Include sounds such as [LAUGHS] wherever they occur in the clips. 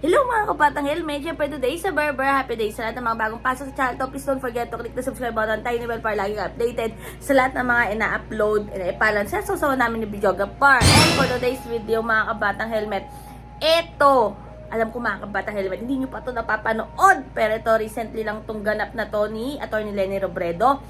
Hello mga kapatang helmet, syempre today sa Berber, happy day sa lahat ng mga bagong pasok sa channel to. Please don't forget to click the subscribe button, tiny bell para lagi updated sa lahat ng mga ina-upload, ina-ipalan sa susawa namin ni Videographer. And for today's video mga kabatang helmet, eto, alam ko mga kabatang helmet, hindi nyo pa ito napapanood, pero ito recently lang itong ganap na to ni Atty. Lenny Robredo.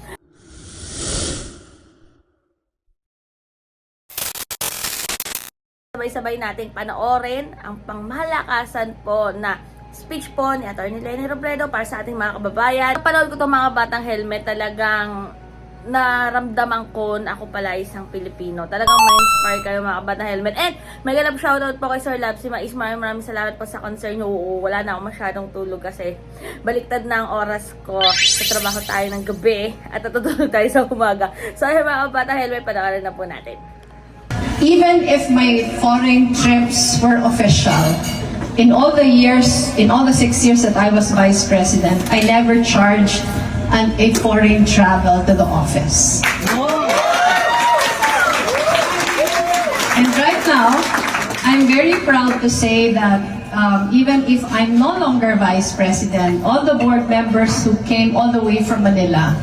Sabay-sabay nating panoorin ang pangmalakasan po na speech po ni Atty. Lenny Robredo para sa ating mga kababayan. Napanood ko itong mga batang helmet talagang naramdaman ko na ako pala isang Pilipino. Talagang ma-inspire kayo mga batang helmet. And may galap shoutout po kay Sir Labs. Si Mais, maraming maraming salamat po sa concern nyo. Oo, wala na ako masyadong tulog kasi baliktad na ang oras ko. Sa trabaho tayo ng gabi at natutulog tayo sa umaga. So ayun mga batang helmet, panakalan na po natin. Even if my foreign trips were official, in all the years, in all the six years that I was vice president, I never charged an, a foreign travel to the office. And right now, I'm very proud to say that um, even if I'm no longer vice president, all the board members who came all the way from Manila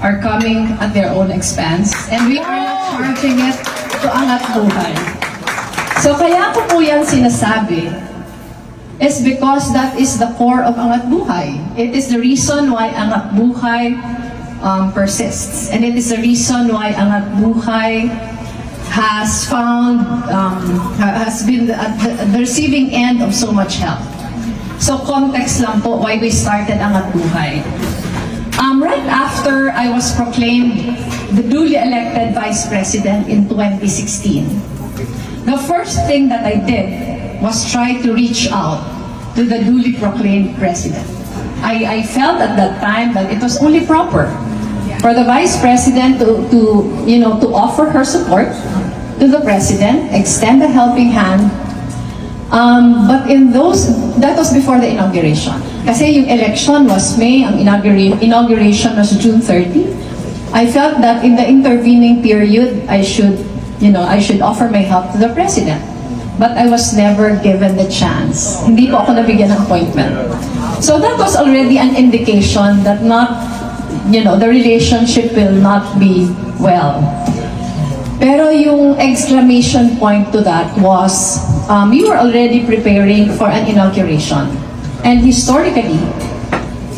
are coming at their own expense and we are not charging it to Angat Buhay. So kaya ko po yan sinasabi is because that is the core of Angat Buhay. It is the reason why Angat Buhay um, persists. And it is the reason why Angat Buhay has found, um, ha- has been at the receiving end of so much help. So context lang po why we started Angat Buhay. Um, right after I was proclaimed the duly elected vice president in 2016, the first thing that I did was try to reach out to the duly proclaimed president. I, I felt at that time that it was only proper for the vice president to, to, you know, to offer her support to the president, extend a helping hand, Um, but in those, that was before the inauguration. Kasi yung election was May, ang inaugura- inauguration was June 30. I felt that in the intervening period, I should, you know, I should offer my help to the president. But I was never given the chance. Hindi po ako nabigyan ng appointment. So that was already an indication that not, you know, the relationship will not be well. Pero yung exclamation point to that was, um, we were already preparing for an inauguration. And historically,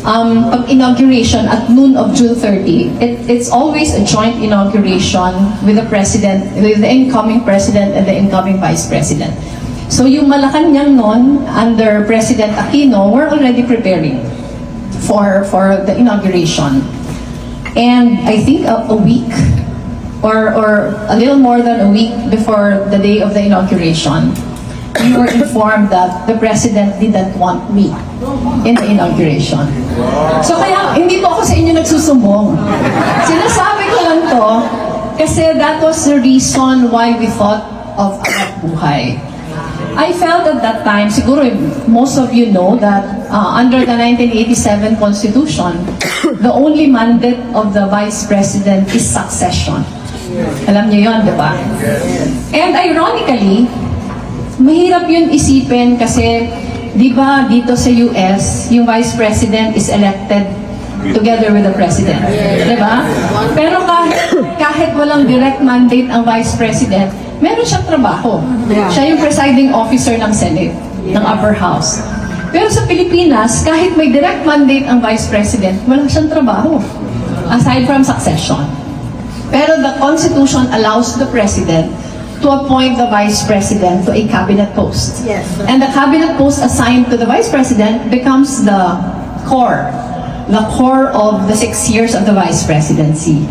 um, pag inauguration at noon of June 30, it, it's always a joint inauguration with the president, with the incoming president and the incoming vice president. So yung Malacanang noon, under President Aquino, we're already preparing for, for the inauguration. And I think a, a week or, or a little more than a week before the day of the inauguration, we were informed that the president didn't want me in the inauguration. So kaya hindi po ako sa inyo nagsusumbong. Sinasabi ko lang to kasi that was the reason why we thought of Anak Buhay. I felt at that time, siguro most of you know that uh, under the 1987 Constitution, the only mandate of the Vice President is succession. Alam niyo yon, di ba? And ironically, mahirap yun isipin kasi, di ba, dito sa US, yung Vice President is elected together with the President. Di ba? Pero kahit, kahit walang direct mandate ang Vice President, meron siyang trabaho. Siya yung presiding officer ng Senate, ng upper house. Pero sa Pilipinas, kahit may direct mandate ang Vice President, wala siyang trabaho. Aside from succession. Pero the Constitution allows the President to appoint the Vice President to a cabinet post. Yes. And the cabinet post assigned to the Vice President becomes the core, the core of the six years of the Vice Presidency.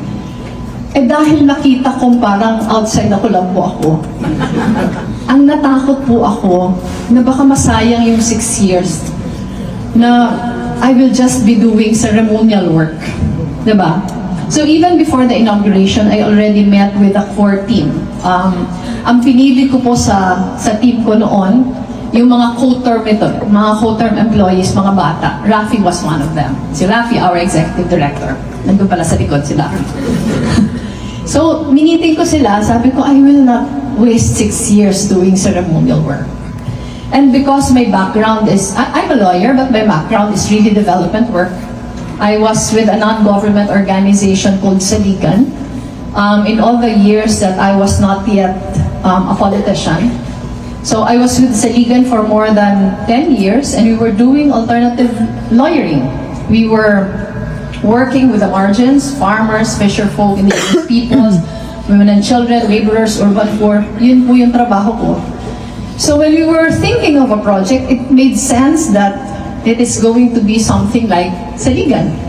Eh dahil nakita kong parang outside ako lang po ako, [LAUGHS] ang natakot po ako na baka masayang yung six years na I will just be doing ceremonial work. Diba? So even before the inauguration, I already met with the core team. Um, ang pinili ko po sa, sa team ko noon, yung mga co-term ito, mga co-term employees, mga bata. Rafi was one of them. Si Rafi, our executive director. Nandun pala sa likod sila. [LAUGHS] so, miniting ko sila, sabi ko, I will not waste six years doing ceremonial work. And because my background is, I, I'm a lawyer, but my background is really development work. I was with a non-government organization called Saligan um, in all the years that I was not yet um, a politician. So I was with Saligan for more than 10 years and we were doing alternative lawyering. We were working with the margins, farmers, fisherfolk, indigenous [COUGHS] peoples, women and children, laborers, urban poor. Yun po yung trabaho ko. So when we were thinking of a project, it made sense that it is going to be something like Saligan.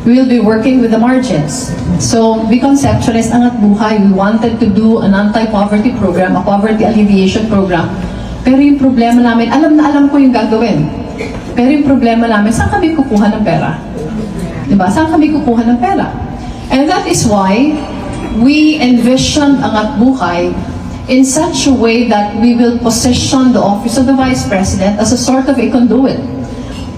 We will be working with the margins. So we conceptualized Angat Buhay. We wanted to do an anti-poverty program, a poverty alleviation program. Pero yung problema namin, alam na alam ko yung gagawin. Pero yung problema namin, saan kami kukuha ng pera? Diba? Saan kami kukuha ng pera? And that is why we envisioned Angat Buhay in such a way that we will position the office of the Vice President as a sort of a conduit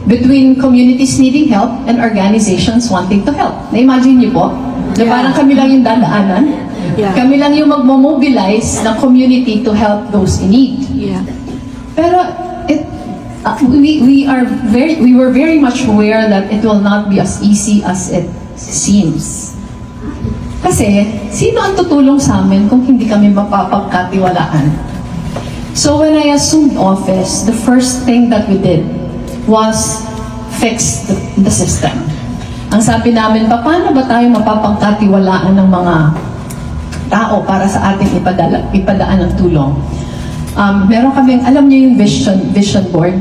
between communities needing help and organizations wanting to help. Na-imagine niyo po? Na parang kami lang yung dadaanan. Yeah. Kami lang yung magmomobilize ng community to help those in need. Yeah. Pero it, uh, we, we are very, we were very much aware that it will not be as easy as it seems. Kasi, sino ang tutulong sa amin kung hindi kami mapapagkatiwalaan? So when I assumed office, the first thing that we did was fix the, the system. Ang sabi namin, paano ba tayo mapapagkatiwalaan ng mga tao para sa ating ipadala, ipadaan ng tulong? Um, meron kaming, alam niyo yung vision, vision board?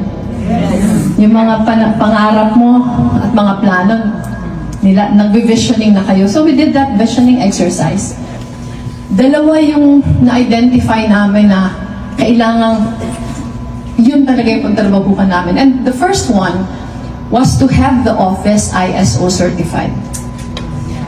Yung mga pana- pangarap mo at mga plano nila, nag-visioning na kayo. So we did that visioning exercise. Dalawa yung na-identify namin na kailangang yun talaga yung pagtrabahukan namin. And the first one was to have the office ISO certified.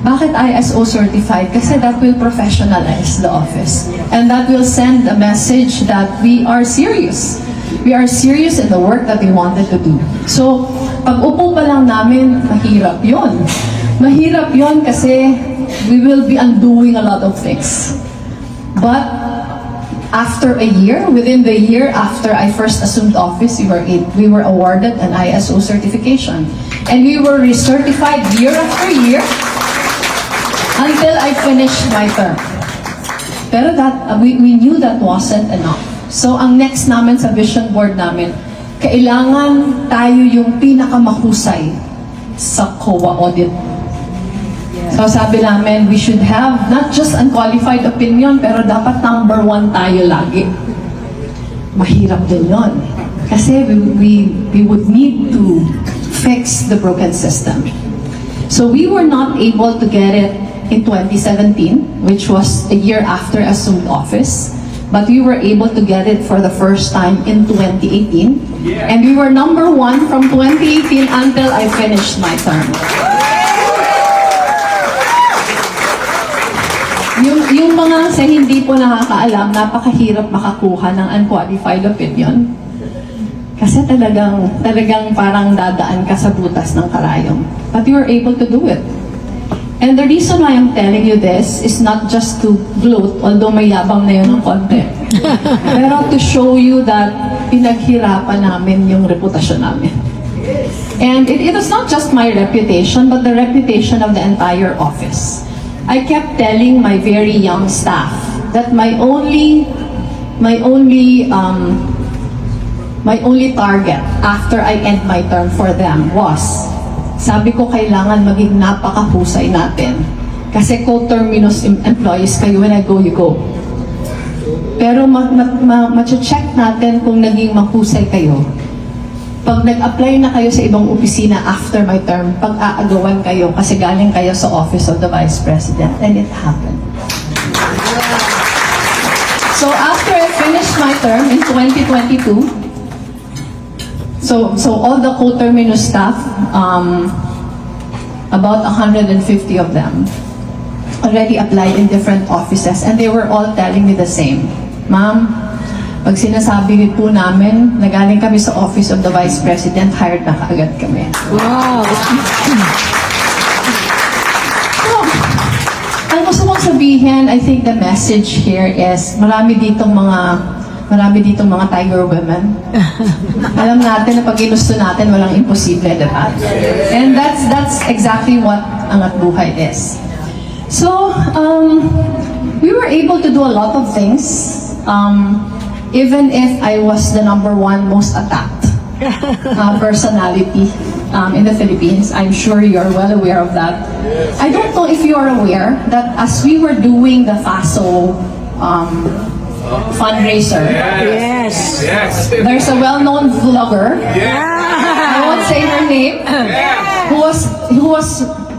Bakit ISO certified? Kasi that will professionalize the office. And that will send a message that we are serious. We are serious in the work that we wanted to do. So, pag upo pa lang namin, mahirap yon. Mahirap yon kasi we will be undoing a lot of things. But after a year, within the year after I first assumed office, we were we were awarded an ISO certification, and we were recertified year after year until I finished my term. Pero that uh, we, we knew that wasn't enough. So ang next namin sa vision board namin, kailangan tayo yung pinakamahusay sa COA audit So sabi namin, we should have not just unqualified opinion, pero dapat number one tayo lagi. Mahirap din yun. Kasi we, we, we would need to fix the broken system. So we were not able to get it in 2017, which was a year after I assumed office. But we were able to get it for the first time in 2018. And we were number one from 2018 until I finished my term. Yung, mga sa hindi po nakakaalam, napakahirap makakuha ng unqualified opinion. Kasi talagang, talagang parang dadaan ka sa butas ng karayom. But you were able to do it. And the reason why I'm telling you this is not just to gloat, although may yabang na yun ng konti. [LAUGHS] Pero to show you that pinaghirapan namin yung reputasyon namin. And it, it was not just my reputation, but the reputation of the entire office. I kept telling my very young staff that my only, my only, um, my only target after I end my term for them was, sabi ko kailangan maging napakahusay natin. Kasi co-terminus em- employees kayo, when I go, you go. Pero ma- ma- ma- ma-check natin kung naging mahusay kayo pag nag-apply na kayo sa ibang opisina after my term, pag-aagawan kayo kasi galing kayo sa Office of the Vice President. And it happened. So after I finished my term in 2022, so so all the co-terminus staff, um, about 150 of them, already applied in different offices and they were all telling me the same. Ma'am, pag sinasabi po namin na galing kami sa Office of the Vice President, hired na kaagad kami. Wow. So, ang gusto kong sabihin, I think the message here is marami ditong mga marami ditong mga tiger women. [LAUGHS] Alam natin na pag ginusto natin, walang imposible, di ba? And that's that's exactly what Angat Buhay is. So, um, we were able to do a lot of things, um, even if I was the number one most attacked [LAUGHS] uh, personality um, in the Philippines. I'm sure you're well aware of that. I don't know if you're aware that as we were doing the FASO um, fundraiser, Yes. Yes. there's a well-known vlogger. I won't say her name. Who was who was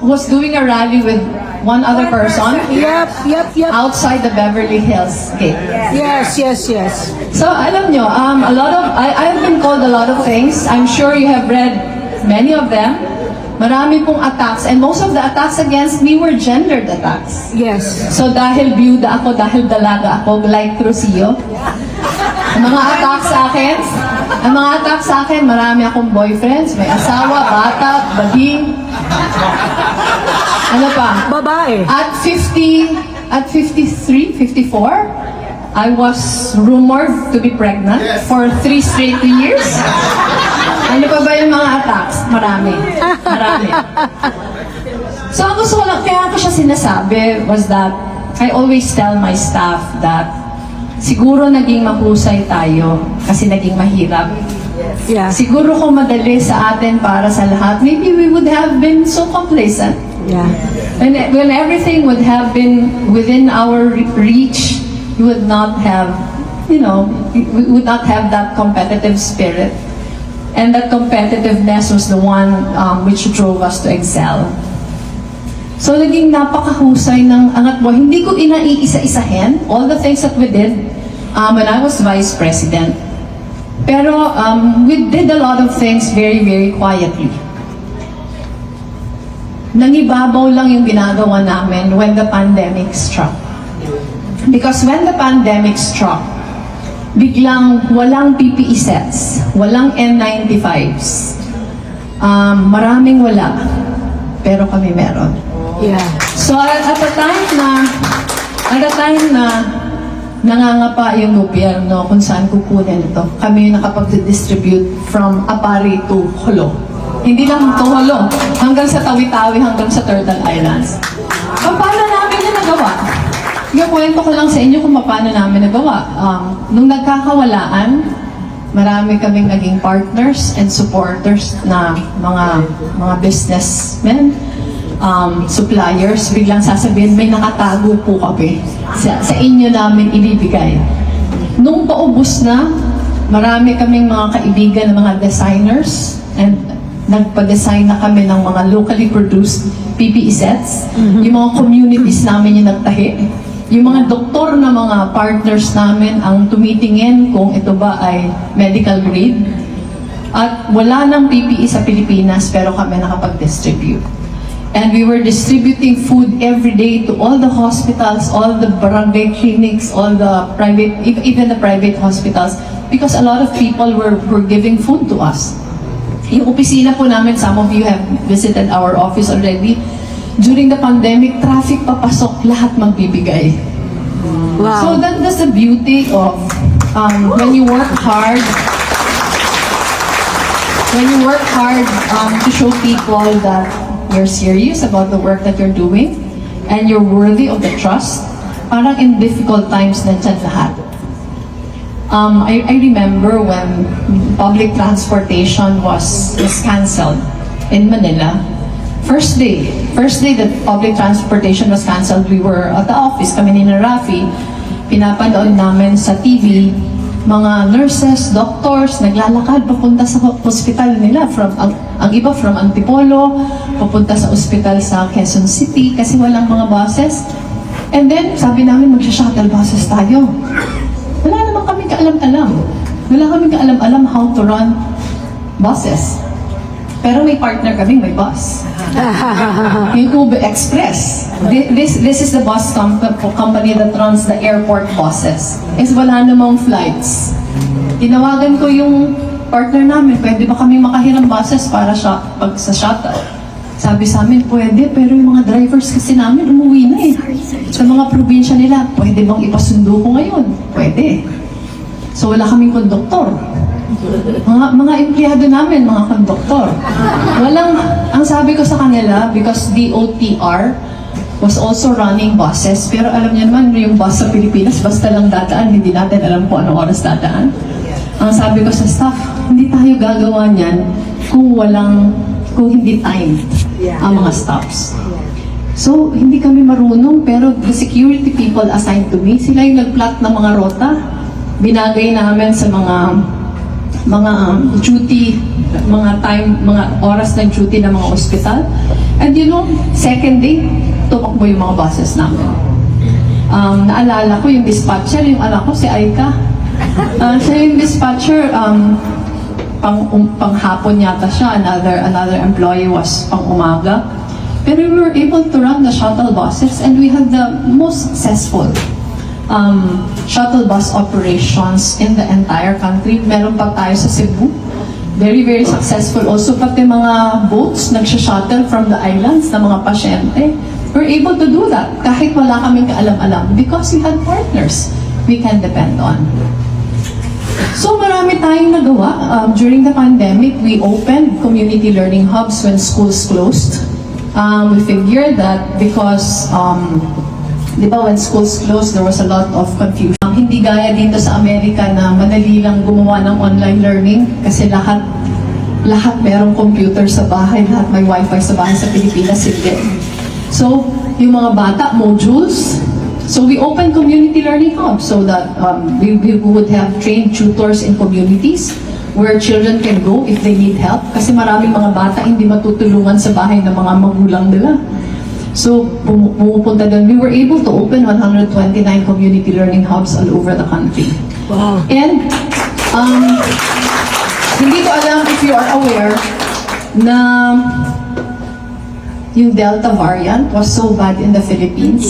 who was doing a rally with one other person Yep, yep, yep. outside the Beverly Hills gate. Yes, yes, yes. So alam nyo, um, a lot of I, I have been called a lot of things. I'm sure you have read many of them. Marami pong attacks and most of the attacks against me were gendered attacks. Yes. So dahil byuda ako, dahil dalaga ako, like Crucio, ang mga attack sa akin, ang mga attack sa akin, marami akong boyfriends, may asawa, bata, bading. Ano pa? Babae. At 50, at 53, 54, I was rumored to be pregnant for three straight years. Ano pa ba yung mga attacks? Marami. Marami. So, ang gusto ko lang, kaya ko siya sinasabi was that I always tell my staff that siguro naging mahusay tayo kasi naging mahirap. Yeah. Siguro kung madali sa atin para sa lahat, maybe we would have been so complacent. Yeah. When, when everything would have been within our re- reach, we would not have, you know, we would not have that competitive spirit. And that competitiveness was the one um, which drove us to excel. So, naging napakahusay ng angat mo. Hindi ko inaiisa-isahin all the things that we did um, when I was vice president. Pero um, we did a lot of things very, very quietly nangibabaw lang yung ginagawa namin when the pandemic struck. Because when the pandemic struck, biglang walang PPE sets, walang N95s, um, maraming wala, pero kami meron. Yeah. So at, at the time na, at the time na nangangapa yung gobyerno kung saan kukunin ito, kami yung nakapag-distribute from Apari to Holo. Hindi lang Holo, hanggang sa Tawi-Tawi, hanggang sa Turtle Islands. Pa- Paano namin yung nagawa? Yung kwento ko lang sa inyo kung paano namin nagawa. Um, nung nagkakawalaan, marami kaming naging partners and supporters na mga mga businessmen, um, suppliers, biglang sasabihin, may nakatago po kami. Sa, sa inyo namin ibibigay. Nung paubos na, marami kaming mga kaibigan ng mga designers and nagpa-design na kami ng mga locally produced PPE sets. Yung mga communities namin yung nagtahi. Yung mga doktor na mga partners namin ang tumitingin kung ito ba ay medical grade. At wala nang PPE sa Pilipinas pero kami nakapag-distribute. And we were distributing food every day to all the hospitals, all the barangay clinics, all the private, ev- even the private hospitals, because a lot of people were, were giving food to us. Yung opisina po namin, some of you have visited our office already. During the pandemic, traffic papasok, lahat magbibigay. So Wow. that, that's the beauty of um, when you work hard, when you work hard um, to show people that you're serious about the work that you're doing and you're worthy of the trust, parang in difficult times nandyan lahat. Um, I, I remember when public transportation was, was cancelled in Manila. First day, first day that public transportation was cancelled, we were at the office, kami ni Rafi, pinapanood namin sa TV, mga nurses, doctors, naglalakad papunta sa hospital nila. From, ang, ang iba from Antipolo, papunta sa ospital sa Quezon City kasi walang mga buses. And then, sabi namin, magsha-shuttle buses tayo. Wala naman kami kaalam-alam. Wala kami kaalam-alam how to run buses. Pero may partner kami, may bus. [LAUGHS] yung Uber Express. Thi- This, this is the bus com- company that runs the airport buses. Is wala namang flights. Tinawagan ko yung partner namin, pwede ba kami makahiram buses para siya, pag sa shuttle? Sabi sa amin, pwede, pero yung mga drivers kasi namin umuwi na eh. Sa mga probinsya nila, pwede bang ipasundo ko ngayon? Pwede. So wala kaming konduktor. Mga, mga empleyado namin, mga konduktor. Walang, ang sabi ko sa kanila, because DOTR was also running buses, pero alam niyo naman, yung bus sa Pilipinas, basta lang dadaan, hindi natin alam kung anong oras dadaan. Ang sabi ko sa staff, hindi tayo gagawa niyan kung walang, kung hindi timed ang mga stops. So, hindi kami marunong, pero the security people assigned to me, sila yung nag-plot ng mga rota. Binagay namin sa mga mga um, duty, mga time, mga oras ng duty ng mga ospital. And you know, second day, tumakbo yung mga buses namin. Um, naalala ko yung dispatcher, yung anak ko, si Aika. Uh, siya yung dispatcher, um, pang, um, panghapon yata siya, another, another employee was pang umaga. Pero we were able to run the shuttle buses and we had the most successful um, shuttle bus operations in the entire country. Meron pa tayo sa Cebu. Very, very successful. Also, pati mga boats nagsha-shuttle from the islands na mga pasyente. We're able to do that kahit wala kaming kaalam-alam because we had partners we can depend on. So marami tayong nagawa. Um, during the pandemic, we opened community learning hubs when schools closed. Um, we figured that because, um, di ba, when schools closed, there was a lot of confusion. Hindi gaya dito sa Amerika na madali lang gumawa ng online learning kasi lahat lahat merong computer sa bahay, lahat may wifi sa bahay sa Pilipinas, hindi. So, yung mga bata, modules, So we open community learning hubs so that um, we, we would have trained tutors in communities where children can go if they need help. Kasi maraming mga bata hindi matutulungan sa bahay ng mga magulang nila. So pum- pumupunta doon. We were able to open 129 community learning hubs all over the country. Wow. And um, hindi ko alam if you are aware na yung Delta variant was so bad in the Philippines.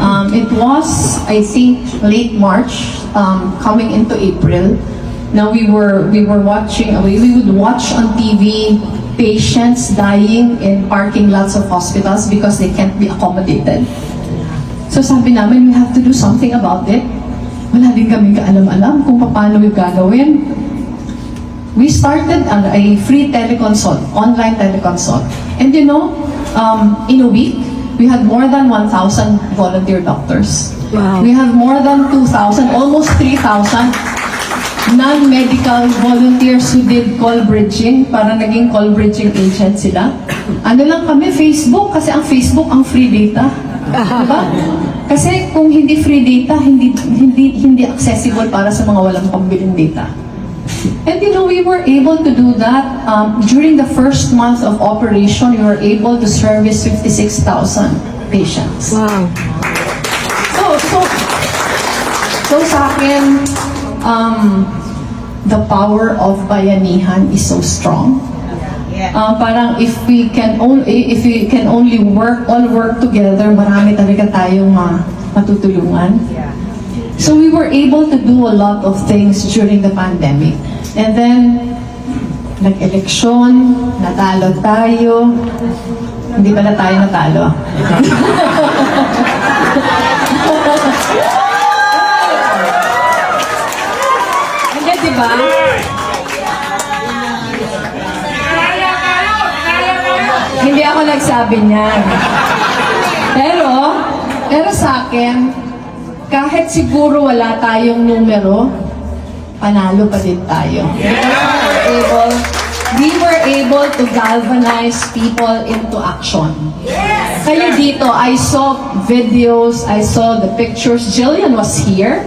Um, it was, I think, late March, um, coming into April. Now we were we were watching. We, we would watch on TV patients dying in parking lots of hospitals because they can't be accommodated. So sabi namin, we have to do something about it. Wala din kami kaalam-alam kung paano yung gagawin. We started a, a free teleconsult, online teleconsult. And you know, um, in a week, we had more than 1,000 volunteer doctors. Wow. We have more than 2,000, almost 3,000 non-medical volunteers who did call bridging, para naging call bridging agent sila. Ano lang kami, Facebook, kasi ang Facebook ang free data. Diba? Kasi kung hindi free data, hindi hindi hindi accessible para sa mga walang pambiling data. And you know, we were able to do that um, during the first month of operation. We were able to service 56,000 patients. Wow. So, so, so sa akin, um, the power of bayanihan is so strong. Uh, parang if we can only if we can only work all work together, marami talaga tayong uh, matutulungan. So we were able to do a lot of things during the pandemic. And then nag-eleksyon, natalo tayo. Hindi pala tayo natalo. [LAUGHS] Hindi, di ba? Hindi ako nagsabi niyan. Pero, pero sa akin, kahit siguro wala tayong numero, panalo pa din tayo. Because we were able, we were able to galvanize people into action. Kayo dito, I saw videos, I saw the pictures. Jillian was here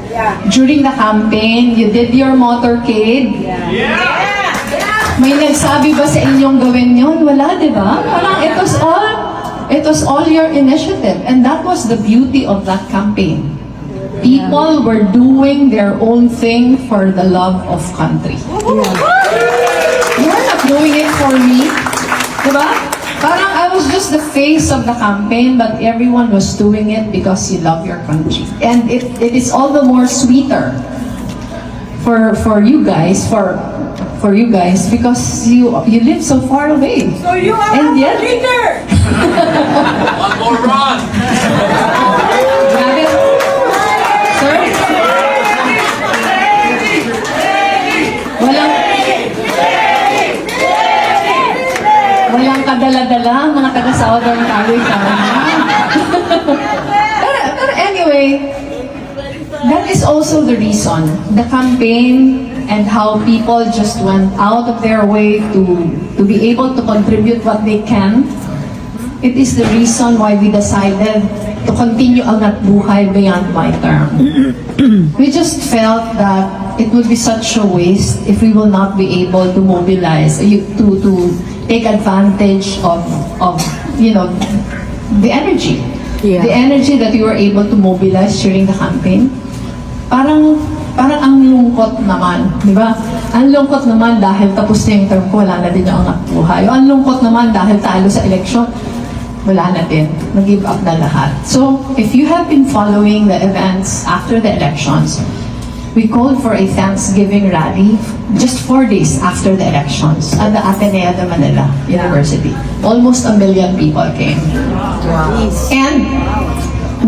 during the campaign. You did your motorcade. May nagsabi ba sa inyong gawin yon? Wala, di ba? Parang it was all, it was all your initiative. And that was the beauty of that campaign. People were doing their own thing for the love of country. You're not doing it for me. Diba? Parang I was just the face of the campaign, but everyone was doing it because you love your country. And it, it is all the more sweeter for for you guys, for for you guys, because you you live so far away. So you are and yet, leader. [LAUGHS] [LAUGHS] One more run! Southern California. pero, pero anyway, that is also the reason. The campaign and how people just went out of their way to, to be able to contribute what they can. It is the reason why we decided to continue Angat Buhay beyond my term. we just felt that it would be such a waste if we will not be able to mobilize, to, to take advantage of, of, you know, the energy. Yeah. The energy that we were able to mobilize during the campaign. Parang, parang ang lungkot naman, di ba? Ang lungkot naman dahil tapos na yung term ko, wala na din yung angat buhay. O ang lungkot naman dahil talo sa eleksyon, wala na din. Nag-give up na lahat. So, if you have been following the events after the elections, we called for a Thanksgiving rally just four days after the elections at the Ateneo de Manila University. Almost a million people came. And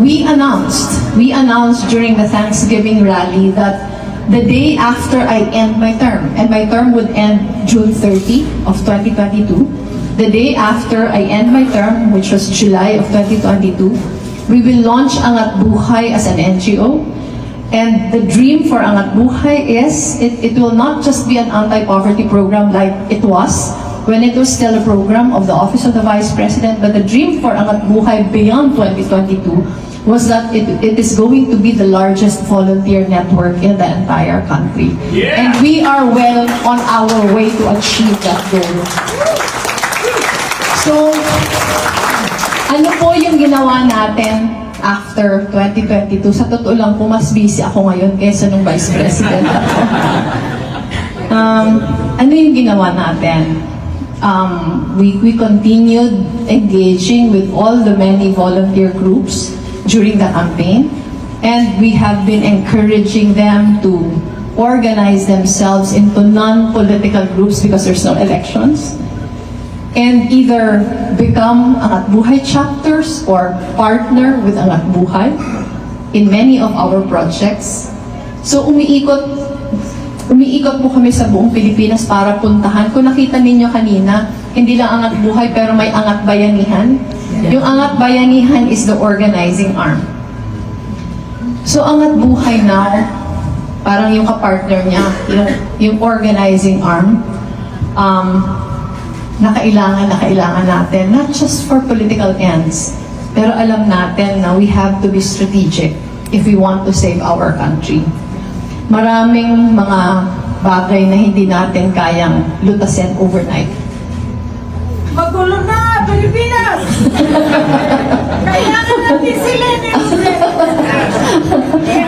we announced, we announced during the Thanksgiving rally that the day after I end my term, and my term would end June 30 of 2022, the day after I end my term, which was July of 2022, we will launch Angat Buhay as an NGO. And the dream for Angat Buhay is it, it will not just be an anti-poverty program like it was when it was still a program of the Office of the Vice President, but the dream for Angat Buhay beyond 2022 was that it, it is going to be the largest volunteer network in the entire country. Yeah. And we are well on our way to achieve that goal. So, ano po yung ginawa natin after 2022? Sa totoo lang po, mas busy ako ngayon kaysa nung Vice President ako. [LAUGHS] um, ano yung ginawa natin? Um, we, we continued engaging with all the many volunteer groups during the campaign. And we have been encouraging them to organize themselves into non-political groups because there's no elections and either become Angat Buhay chapters or partner with Angat Buhay in many of our projects. So umiikot umiikot po kami sa buong Pilipinas para puntahan. Kung nakita ninyo kanina, hindi lang Angat Buhay pero may Angat Bayanihan. Yung Angat Bayanihan is the organizing arm. So Angat Buhay now, parang yung kapartner niya, yung, yung organizing arm, um, na kailangan na kailangan natin, not just for political ends, pero alam natin na we have to be strategic if we want to save our country. Maraming mga bagay na hindi natin kayang lutasin overnight. Magulo na, Pilipinas! [LAUGHS] Kailangan natin sila ni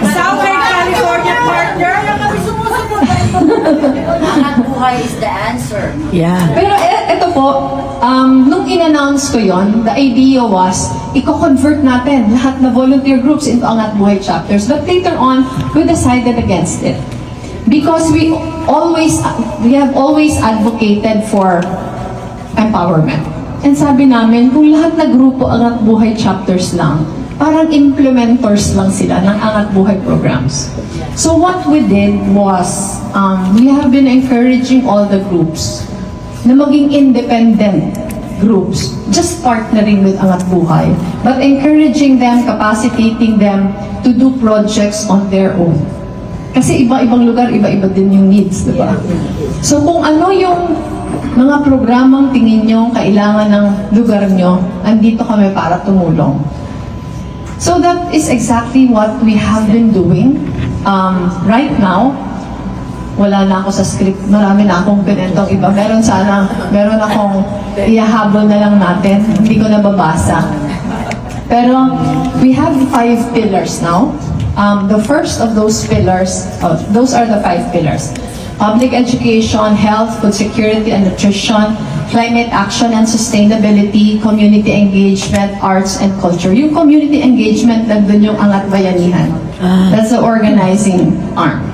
[LAUGHS] Southern California partner. Kaya kami Angat buhay is the answer. Yeah. Pero e- eto po, um, nung in-announce ko yon, the idea was, i-convert natin lahat na volunteer groups into Angat Buhay chapters. But later on, we decided against it. Because we always, we have always advocated for empowerment. And sabi namin, kung lahat na grupo Angat Buhay chapters lang, parang implementors lang sila ng Angat Buhay programs. So what we did was, um, we have been encouraging all the groups na maging independent groups, just partnering with Angat Buhay, but encouraging them, capacitating them to do projects on their own. Kasi iba-ibang lugar, iba-iba din yung needs, di ba? So kung ano yung mga programang tingin nyo kailangan ng lugar nyo, andito kami para tumulong. So that is exactly what we have been doing. Um, right now, wala na ako sa script. Marami na akong pinentong iba. Meron sana, meron akong ihahabol na lang natin. Hindi ko nababasa. Pero we have five pillars now. Um, the first of those pillars, oh, those are the five pillars. Public education, health, food security and nutrition, climate action and sustainability, community engagement, arts and culture. Yung community engagement, nandun yung Angat Bayanihan. That's the organizing arm.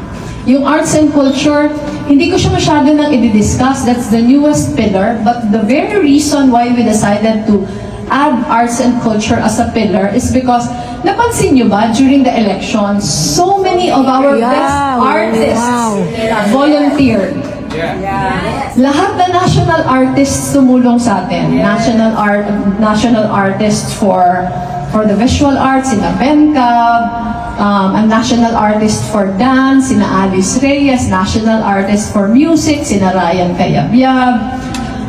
Yung arts and culture, hindi ko siya masyado nang i-discuss. That's the newest pillar. But the very reason why we decided to add arts and culture as a pillar is because napansin nyo ba during the elections, so many of our Yeah, best artists wow. volunteered. Lahat na national artists tumulong sa atin. National art national artists for for the visual arts sina Ben Cab, um, a national artist for dance sina Alice Reyes, national artist for music sina Ryan Cayabyab.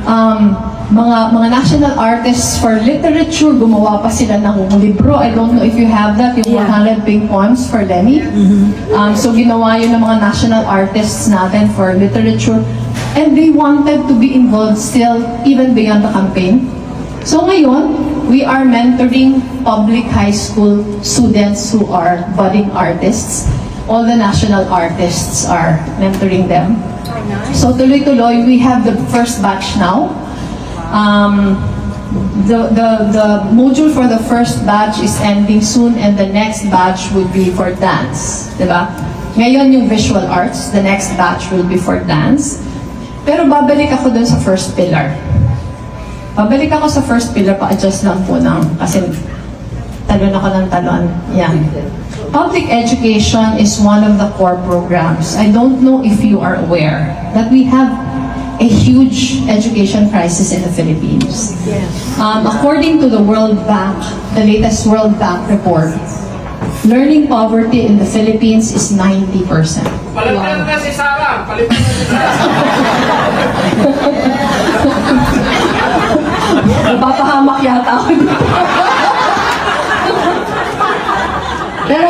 Um, mga mga national artists for literature, gumawa pa sila ng libro. I don't know if you have that, yung 100 Pink Poems for Lenny. Um, so ginawa yun ng mga national artists natin for literature. And they wanted to be involved still even beyond the campaign. So ngayon, we are mentoring public high school students who are budding artists. All the national artists are mentoring them. So tuloy-tuloy, we have the first batch now. Um, the, the, the module for the first batch is ending soon and the next batch would be for dance. Diba? Ngayon yung visual arts, the next batch will be for dance. Pero babalik ako dun sa first pillar. Babalik ako sa first pillar, pa-adjust lang po ng, kasi talon ako ng talon. Yeah. Public education is one of the core programs. I don't know if you are aware that we have a huge education crisis in the Philippines. Um, according to the World Bank, the latest World Bank report, learning poverty in the Philippines is 90%. Palitan na si Sarah. Palitan na si Sarah. [LAUGHS] Napapahamak yata ako dito. Pero.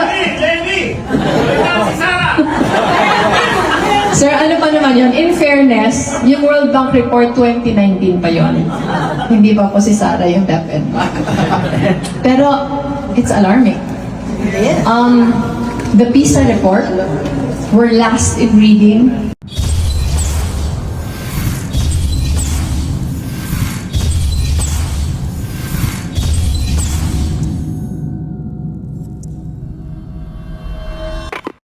Sir, ano pa naman yun? In fairness, yung World Bank report 2019 pa yon. Hindi pa po si Sarah yung DepEd pa. Pero, it's alarming. Um, the PISA report, we're last in reading